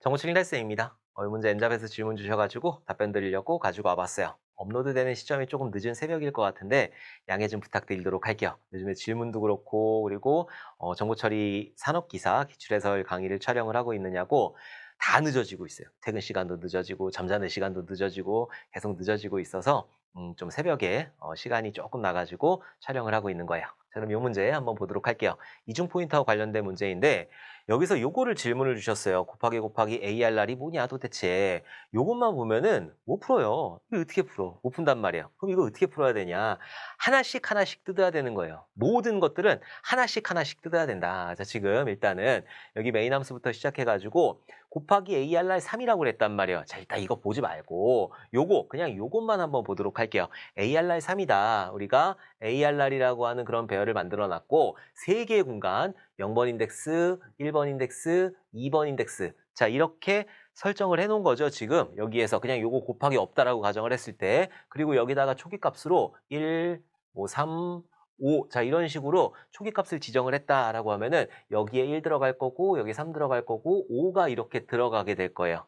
정우칠 레슨입니다. 어, 이 문제 엔잡에서 질문 주셔가지고 답변 드리려고 가지고 와봤어요. 업로드되는 시점이 조금 늦은 새벽일 것 같은데 양해 좀 부탁드리도록 할게요. 요즘에 질문도 그렇고 그리고 어, 정보처리 산업기사 기출해설 강의를 촬영을 하고 있느냐고 다 늦어지고 있어요. 퇴근 시간도 늦어지고 잠자는 시간도 늦어지고 계속 늦어지고 있어서 음, 좀 새벽에 어, 시간이 조금 나가지고 촬영을 하고 있는 거예요. 자, 그럼 이 문제 한번 보도록 할게요. 이중 포인트와 관련된 문제인데 여기서 요거를 질문을 주셨어요. 곱하기 곱하기 ARR이 뭐냐 도대체. 요것만 보면은 못 풀어요. 이거 어떻게 풀어? 못 푼단 말이에요. 그럼 이거 어떻게 풀어야 되냐? 하나씩 하나씩 뜯어야 되는 거예요. 모든 것들은 하나씩 하나씩 뜯어야 된다. 자, 지금 일단은 여기 메인 함수부터 시작해 가지고 곱하기 ARR 3이라고 그랬단 말이에요. 자, 일단 이거 보지 말고 요거 그냥 요것만 한번 보도록 할게요. ARR 3이다. 우리가 ARR이라고 하는 그런 배열 을 만들어 놨고 세 개의 공간 0번 인덱스, 1번 인덱스, 2번 인덱스. 자, 이렇게 설정을 해 놓은 거죠. 지금 여기에서 그냥 요거 곱하기 없다라고 가정을 했을 때 그리고 여기다가 초기 값으로 1, 뭐 3, 5. 자, 이런 식으로 초기 값을 지정을 했다라고 하면은 여기에 1 들어갈 거고 여기 3 들어갈 거고 5가 이렇게 들어가게 될 거예요.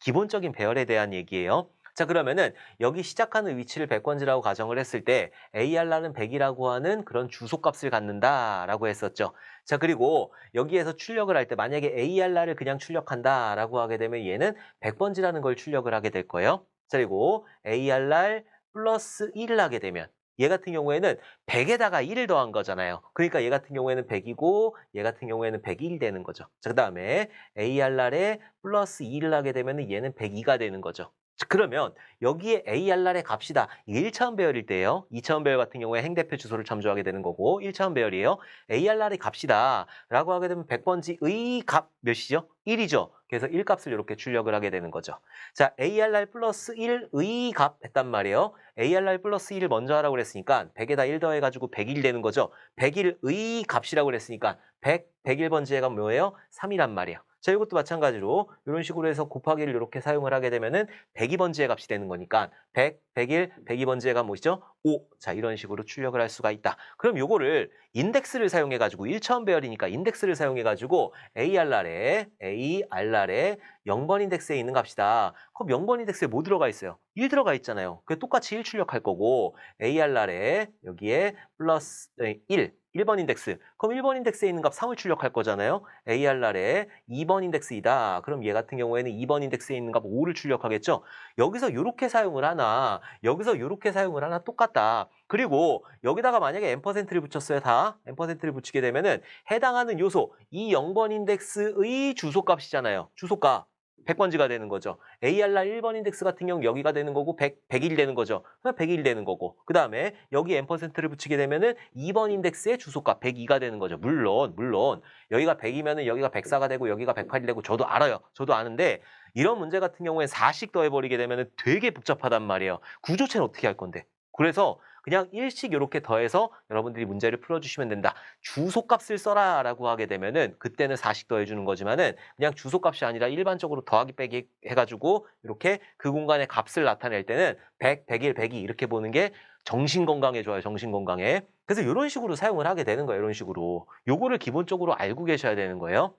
기본적인 배열에 대한 얘기예요. 자, 그러면은 여기 시작하는 위치를 100번지라고 가정을 했을 때 ARR은 100이라고 하는 그런 주소값을 갖는다라고 했었죠. 자, 그리고 여기에서 출력을 할 때 만약에 ARR을 그냥 출력한다라고 하게 되면 얘는 100번지라는 걸 출력을 하게 될 거예요. 자, 그리고 ARR 플러스 1을 하게 되면 얘 같은 경우에는 100에다가 1을 더한 거잖아요. 그러니까 얘 같은 경우에는 100이고 얘 같은 경우에는 101 되는 거죠. 자, 그 다음에 ARR에 플러스 2를 하게 되면 얘는 102가 되는 거죠. 자, 그러면 여기에 ARR의 값이다. 이게 1차원 배열일 때예요. 2차원 배열 같은 경우에 행대표 주소를 참조하게 되는 거고 1차원 배열이에요. ARR의 값이다. 라고 하게 되면 100번지의 값 몇이죠? 1이죠. 그래서 1값을 이렇게 출력을 하게 되는 거죠. 자, ARR 플러스 1의 값 했단 말이에요. ARR 플러스 1을 먼저 하라고 그랬으니까 100에다 1 더해가지고 101 되는 거죠. 101의 값이라고 그랬으니까 100, 101번지의 값 뭐예요? 3이란 말이에요. 자, 이것도 마찬가지로 이런 식으로 해서 곱하기를 이렇게 사용을 하게 되면은 102번지의 값이 되는 거니까 100, 101, 102번지의 값 뭐시죠? 5. 자, 이런 식으로 출력을 할 수가 있다. 그럼 요거를 인덱스를 사용해 가지고 1차원 배열이니까 인덱스를 사용해 가지고 ARR에 ARR에 0번 인덱스에 있는 값이다. 그럼 0번 인덱스에 뭐 들어가 있어요? 1 들어가 있잖아요. 그 똑같이 1 출력할 거고 ARR에 여기에 플러스 1 1번 인덱스. 그럼 1번 인덱스에 있는 값 3을 출력할 거잖아요. ARR에 2번 인덱스이다. 그럼 얘 같은 경우에는 2번 인덱스에 있는 값 5를 출력하겠죠. 여기서 이렇게 사용을 하나, 여기서 이렇게 사용을 하나 똑같다. 그리고 여기다가 만약에 n%를 붙였어요. 다 n%를 붙이게 되면은 해당하는 요소 이 0번 인덱스의 주소값이잖아요. 주소값. 100번지가 되는 거죠. ARR 1번 인덱스 같은 경우 여기가 되는 거고 100, 101 되는 거죠. 그럼 101 되는 거고. 그 다음에 여기 n%를 붙이게 되면은 2번 인덱스의 주소값 102가 되는 거죠. 물론, 물론 여기가 100이면은 여기가 104가 되고 여기가 108이 되고 저도 알아요. 저도 아는데 이런 문제 같은 경우에 4씩 더해버리게 되면은 되게 복잡하단 말이에요. 구조체는 어떻게 할 건데? 그래서 그냥 일씩 이렇게 더해서 여러분들이 문제를 풀어주시면 된다. 주소값을 써라 라고 하게 되면은 그때는 4씩 더해주는 거지만은 그냥 주소값이 아니라 일반적으로 더하기 빼기 해가지고 이렇게 그 공간의 값을 나타낼 때는 100, 101, 102 이렇게 보는 게 정신 건강에 좋아요. 정신 건강에. 그래서 이런 식으로 사용을 하게 되는 거예요. 이런 식으로. 요거를 기본적으로 알고 계셔야 되는 거예요.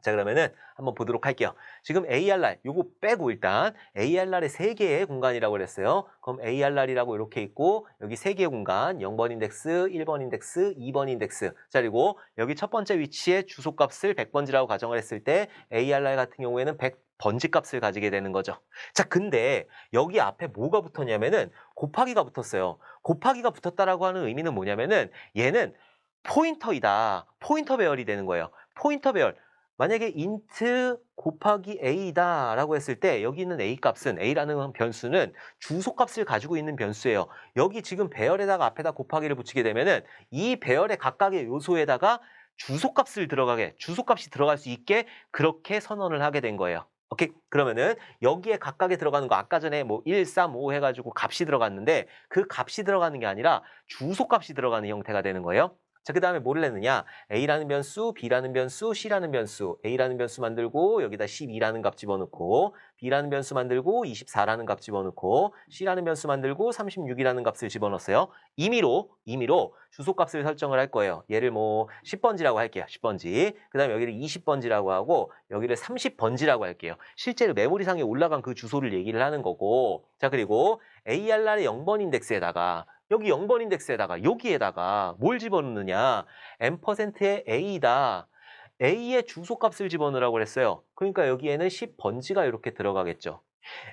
자 그러면은 한번 보도록 할게요. 지금 ARR 요거 빼고 일단 ARR의 세 개의 공간이라고 그랬어요. 그럼 ARR이라고 이렇게 있고 여기 세 개의 공간 0번 인덱스, 1번 인덱스, 2번 인덱스. 자 그리고 여기 첫 번째 위치에 주소값을 100번지라고 가정을 했을 때 ARR 같은 경우에는 100 번지 값을 가지게 되는 거죠. 자 근데 여기 앞에 뭐가 붙었냐면은 곱하기가 붙었어요. 곱하기가 붙었다라고 하는 의미는 뭐냐면은 얘는 포인터이다. 포인터 배열이 되는 거예요. 포인터 배열. 만약에 int 곱하기 a다 라고 했을 때 여기 있는 a 값은 a라는 변수는 주소 값을 가지고 있는 변수예요. 여기 지금 배열에다가 앞에다 곱하기를 붙이게 되면은 이 배열의 각각의 요소에다가 주소 값을 들어가게 주소 값이 들어갈 수 있게 그렇게 선언을 하게 된 거예요. 오케이. 그러면은 여기에 각각에 들어가는 거 아까 전에 뭐 1, 3, 5 해가지고 값이 들어갔는데 그 값이 들어가는 게 아니라 주소 값이 들어가는 형태가 되는 거예요. 자, 그 다음에 뭐를 냈느냐? A라는 변수, B라는 변수, C라는 변수. A라는 변수 만들고 여기다 12라는 값 집어넣고 B라는 변수 만들고 24라는 값 집어넣고 C라는 변수 만들고 36이라는 값을 집어넣었어요. 임의로, 임의로 주소값을 설정을 할 거예요. 얘를 뭐 10번지라고 할게요. 10번지. 그 다음에 여기를 20번지라고 하고 여기를 30번지라고 할게요. 실제로 메모리상에 올라간 그 주소를 얘기를 하는 거고 자 그리고 ARR의 0번 인덱스에다가 여기 0번 인덱스에다가 여기에다가 뭘 집어넣느냐? M%의 a다. A의 주소값을 집어넣으라고 그랬어요. 그러니까 여기에는 10번지가 이렇게 들어가겠죠.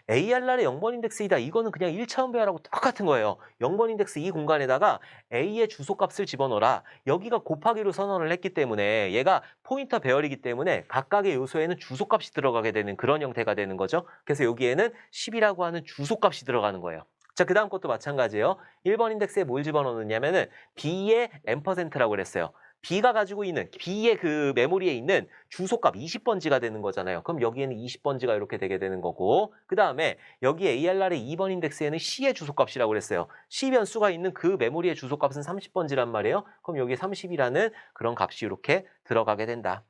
ARR의 0번 인덱스이다. 이거는 그냥 1차원 배열하고 똑같은 거예요. 0번 인덱스 이 공간에다가 a의 주소값을 집어넣어라. 여기가 곱하기로 선언을 했기 때문에 얘가 포인터 배열이기 때문에 각각의 요소에는 주소값이 들어가게 되는 그런 형태가 되는 거죠. 그래서 여기에는 10이라고 하는 주소값이 들어가는 거예요 자, 그 다음 것도 마찬가지예요. 1번 인덱스에 뭘 집어넣느냐면은 B의 M%라고 그랬어요. B가 가지고 있는 B의 그 메모리에 있는 주소값 20번지가 되는 거잖아요. 그럼 여기에는 20번지가 이렇게 되게 되는 거고 그 다음에 여기 ARR의 2번 인덱스에는 C의 주소값이라고 그랬어요. C 변수가 있는 그 메모리의 주소값은 30번지란 말이에요. 그럼 여기 30이라는 그런 값이 이렇게 들어가게 된다.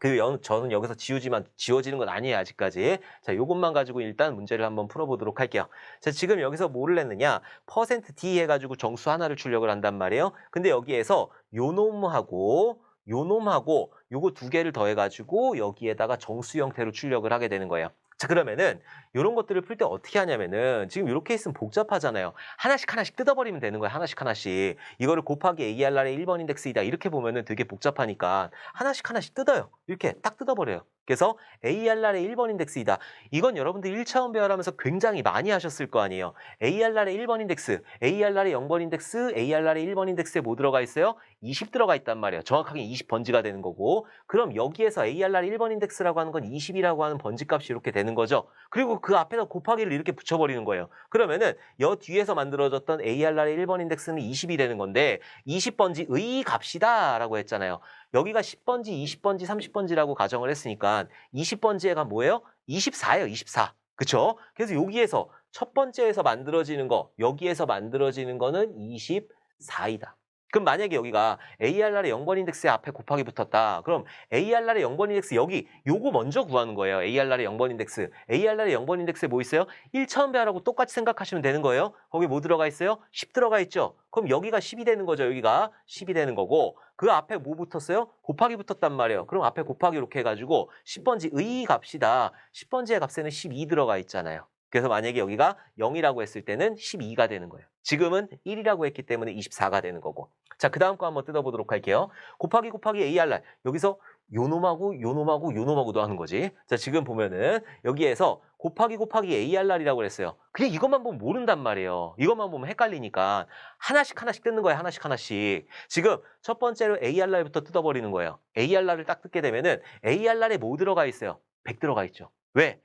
그 연, 저는 여기서 지우지만 지워지는 건 아니에요 아직까지. 자 요것만 가지고 일단 문제를 한번 풀어보도록 할게요. 자 지금 여기서 뭐를 냈느냐? 퍼센트 %d 해가지고 정수 하나를 출력을 한단 말이에요. 근데 여기에서 요 놈하고 요 놈하고 요거 두 개를 더해가지고 여기에다가 정수 형태로 출력을 하게 되는 거예요 자 그러면은 이런 것들을 풀 때 어떻게 하냐면은 지금 이렇게 있으면 복잡하잖아요. 하나씩 하나씩 뜯어버리면 되는 거야. 하나씩 하나씩. 이거를 곱하기 ARR의 1번 인덱스이다. 이렇게 보면은 되게 복잡하니까 하나씩 하나씩 뜯어요. 이렇게 딱 뜯어버려요. 그래서 ARR의 1번 인덱스이다. 이건 여러분들 1차원 배열하면서 굉장히 많이 하셨을 거 아니에요. ARR의 1번 인덱스, ARR의 0번 인덱스, ARR의 1번 인덱스에 뭐 들어가 있어요? 20 들어가 있단 말이에요. 정확하게 20 번지가 되는 거고 그럼 여기에서 ARR의 1번 인덱스라고 하는 건 20이라고 하는 번지 값이 이렇게 되는 거죠. 그리고 그 앞에다 곱하기를 이렇게 붙여버리는 거예요. 그러면은 여 뒤에서 만들어졌던 ARR의 1번 인덱스는 20이 되는 건데 20번지의 값이다 라고 했잖아요. 여기가 10번지, 20번지, 30번지라고 가정을 했으니까 20번지가 뭐예요? 24예요, 24. 그쵸? 그래서 여기에서 첫 번째에서 만들어지는 거, 여기에서 만들어지는 거는 24이다. 그럼 만약에 여기가 ARR의 0번 인덱스 앞에 곱하기 붙었다. 그럼 ARR의 0번 인덱스 여기 요거 먼저 구하는 거예요. ARR의 0번 인덱스. ARR의 0번 인덱스에 뭐 있어요? 1차원 배열하고 똑같이 생각하시면 되는 거예요. 거기 뭐 들어가 있어요? 10 들어가 있죠. 그럼 여기가 10이 되는 거죠. 여기가 10이 되는 거고 그 앞에 뭐 붙었어요? 곱하기 붙었단 말이에요. 그럼 앞에 곱하기 이렇게 해가지고 10번지 의 값이다. 10번지의 값에는 12 들어가 있잖아요. 그래서 만약에 여기가 0이라고 했을 때는 12가 되는 거예요. 지금은 1이라고 했기 때문에 24가 되는 거고. 자, 그 다음 거 한번 뜯어보도록 할게요. 곱하기 곱하기 ARR. 여기서 요놈하고 요놈하고 요놈하고도 하는 거지. 자, 지금 보면은 여기에서 곱하기 곱하기 ARR이라고 그랬어요. 그냥 이것만 보면 모른단 말이에요. 이것만 보면 헷갈리니까 하나씩 하나씩 뜯는 거예요. 하나씩 하나씩. 지금 첫 번째로 ARR부터 뜯어버리는 거예요. ARR을 딱 뜯게 되면은 ARR에 뭐 들어가 있어요? 100 들어가 있죠. 왜?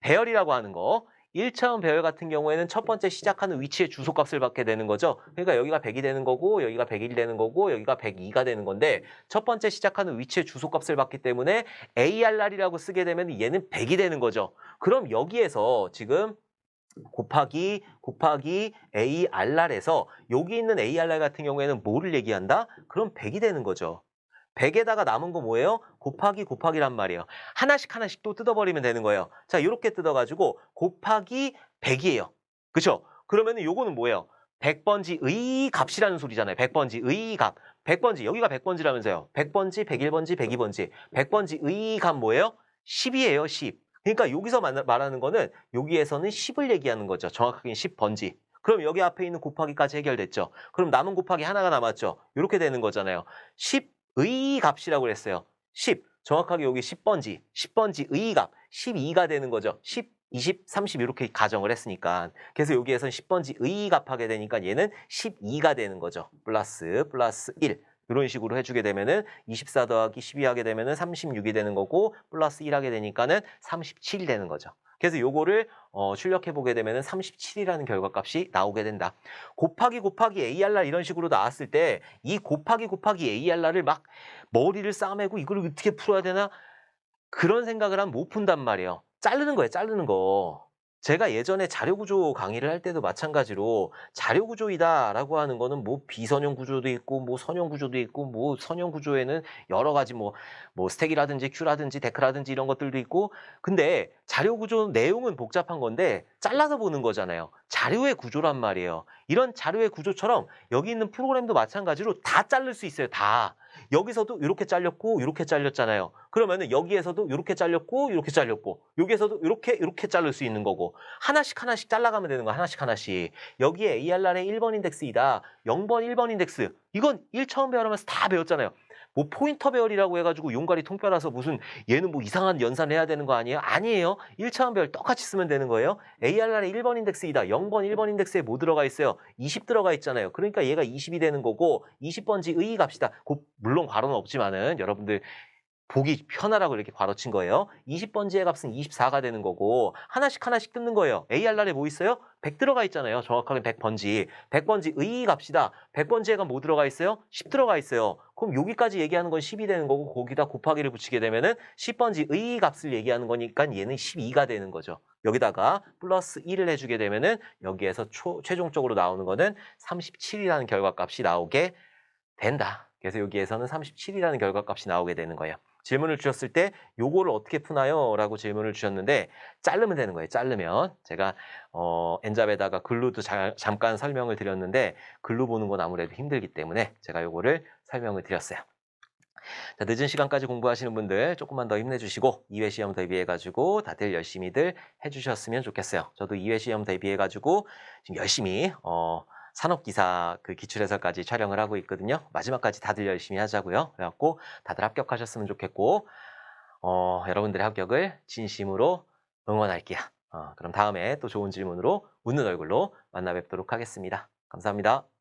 배열이라고 하는 거. 1차원 배열 같은 경우에는 첫 번째 시작하는 위치의 주소값을 받게 되는 거죠. 그러니까 여기가 100이 되는 거고 여기가 101 되는 거고 여기가 102가 되는 건데 첫 번째 시작하는 위치의 주소값을 받기 때문에 ARR이라고 쓰게 되면 얘는 100이 되는 거죠. 그럼 여기에서 지금 곱하기 곱하기 ARR에서 여기 있는 ARR 같은 경우에는 뭐를 얘기한다? 그럼 100이 되는 거죠. 100에다가 남은 거 뭐예요? 곱하기 곱하기란 말이에요. 하나씩 하나씩 또 뜯어버리면 되는 거예요. 자, 이렇게 뜯어가지고 곱하기 100이에요. 그쵸? 그러면 요거는 뭐예요? 100번지의 값이라는 소리잖아요. 100번지의 값. 100번지, 여기가 100번지라면서요. 100번지, 101번지, 102번지. 100번지의 값 뭐예요? 10이에요, 10. 그러니까 여기서 말하는 거는 여기에서는 10을 얘기하는 거죠. 정확하게 10번지. 그럼 여기 앞에 있는 곱하기까지 해결됐죠. 그럼 남은 곱하기 하나가 남았죠. 이렇게 되는 거잖아요. 10 의 값이라고 그랬어요. 10. 정확하게 여기 10번지, 10번지 의 값, 12가 되는 거죠. 10, 20, 30 이렇게 가정을 했으니까. 그래서 여기에선 10번지 의 값하게 되니까 얘는 12가 되는 거죠. 플러스, 플러스 1. 이런 식으로 해주게 되면은 24 더하기 12 하게 되면은 36이 되는 거고 플러스 1 하게 되니까는 37이 되는 거죠. 그래서 요거를 어, 출력해 보게 되면은 37이라는 결과값이 나오게 된다. 곱하기 곱하기 ARR 이런 식으로 나왔을 때 이 곱하기 곱하기 ARR을 막 머리를 싸매고 이걸 어떻게 풀어야 되나 그런 생각을 하면 못 푼단 말이에요. 자르는 거예요. 자르는 거. 제가 예전에 자료구조 강의를 할 때도 마찬가지로 자료구조이다라고 하는 거는 뭐 비선형 구조도 있고 뭐 선형 구조도 있고 뭐 선형 구조에는 여러 가지 뭐, 뭐 스택이라든지 큐라든지 데크라든지 이런 것들도 있고 근데 자료구조 내용은 복잡한 건데 잘라서 보는 거잖아요. 자료의 구조란 말이에요. 이런 자료의 구조처럼 여기 있는 프로그램도 마찬가지로 다 자를 수 있어요. 다. 여기서도 이렇게 잘렸고 이렇게 잘렸잖아요. 그러면은 여기에서도 이렇게 잘렸고 이렇게 잘렸고 여기에서도 이렇게 이렇게 자를 수 있는 거고 하나씩 하나씩 잘라가면 되는 거 하나씩 하나씩 여기에 ARR의 1번 인덱스이다 0번 1번 인덱스 이건 1 처음 배열하면서 다 배웠잖아요. 뭐 포인터 배열이라고 해가지고 용가리 통뼈라서 무슨 얘는 뭐 이상한 연산을 해야 되는 거 아니에요? 아니에요. 1차원 배열 똑같이 쓰면 되는 거예요. ARR의 1번 인덱스이다. 0번 1번 인덱스에 뭐 들어가 있어요? 20 들어가 있잖아요. 그러니까 얘가 20이 되는 거고 20번지 의. 곧 물론 괄호는 없지만은 여러분들 보기 편하라고 이렇게 괄호친 거예요. 20번지의 값은 24가 되는 거고 하나씩 하나씩 뜯는 거예요. ARR에 뭐 있어요? 100 들어가 있잖아요. 정확하게 100번지. 100번지 의 값이다. 100번지에가 뭐 들어가 있어요? 10 들어가 있어요. 그럼 여기까지 얘기하는 건 10이 되는 거고 거기다 곱하기를 붙이게 되면은 10번지 의 값을 얘기하는 거니까 얘는 12가 되는 거죠. 여기다가 플러스 1을 해주게 되면은 여기에서 초, 최종적으로 나오는 거는 37이라는 결과값이 나오게 된다. 그래서 여기에서는 37이라는 결과값이 나오게 되는 거예요. 질문을 주셨을 때 요거를 어떻게 푸나요? 라고 질문을 주셨는데 자르면 되는 거예요. 자르면 제가 어, 엔잡에다가 글루도 자- 잠깐 설명을 드렸는데 글루 보는 건 아무래도 힘들기 때문에 제가 요거를 설명을 드렸어요. 자, 늦은 시간까지 공부하시는 분들 조금만 더 힘내주시고 2회 시험 대비해가지고 다들 열심히들 해주셨으면 좋겠어요. 저도 2회 시험 대비해가지고 지금 열심히 어, 산업기사 그 기출해설까지 촬영을 하고 있거든요. 마지막까지 다들 열심히 하자고요. 그래갖고 다들 합격하셨으면 좋겠고 어, 여러분들의 합격을 진심으로 응원할게요. 어, 그럼 다음에 또 좋은 질문으로 웃는 얼굴로 만나 뵙도록 하겠습니다. 감사합니다.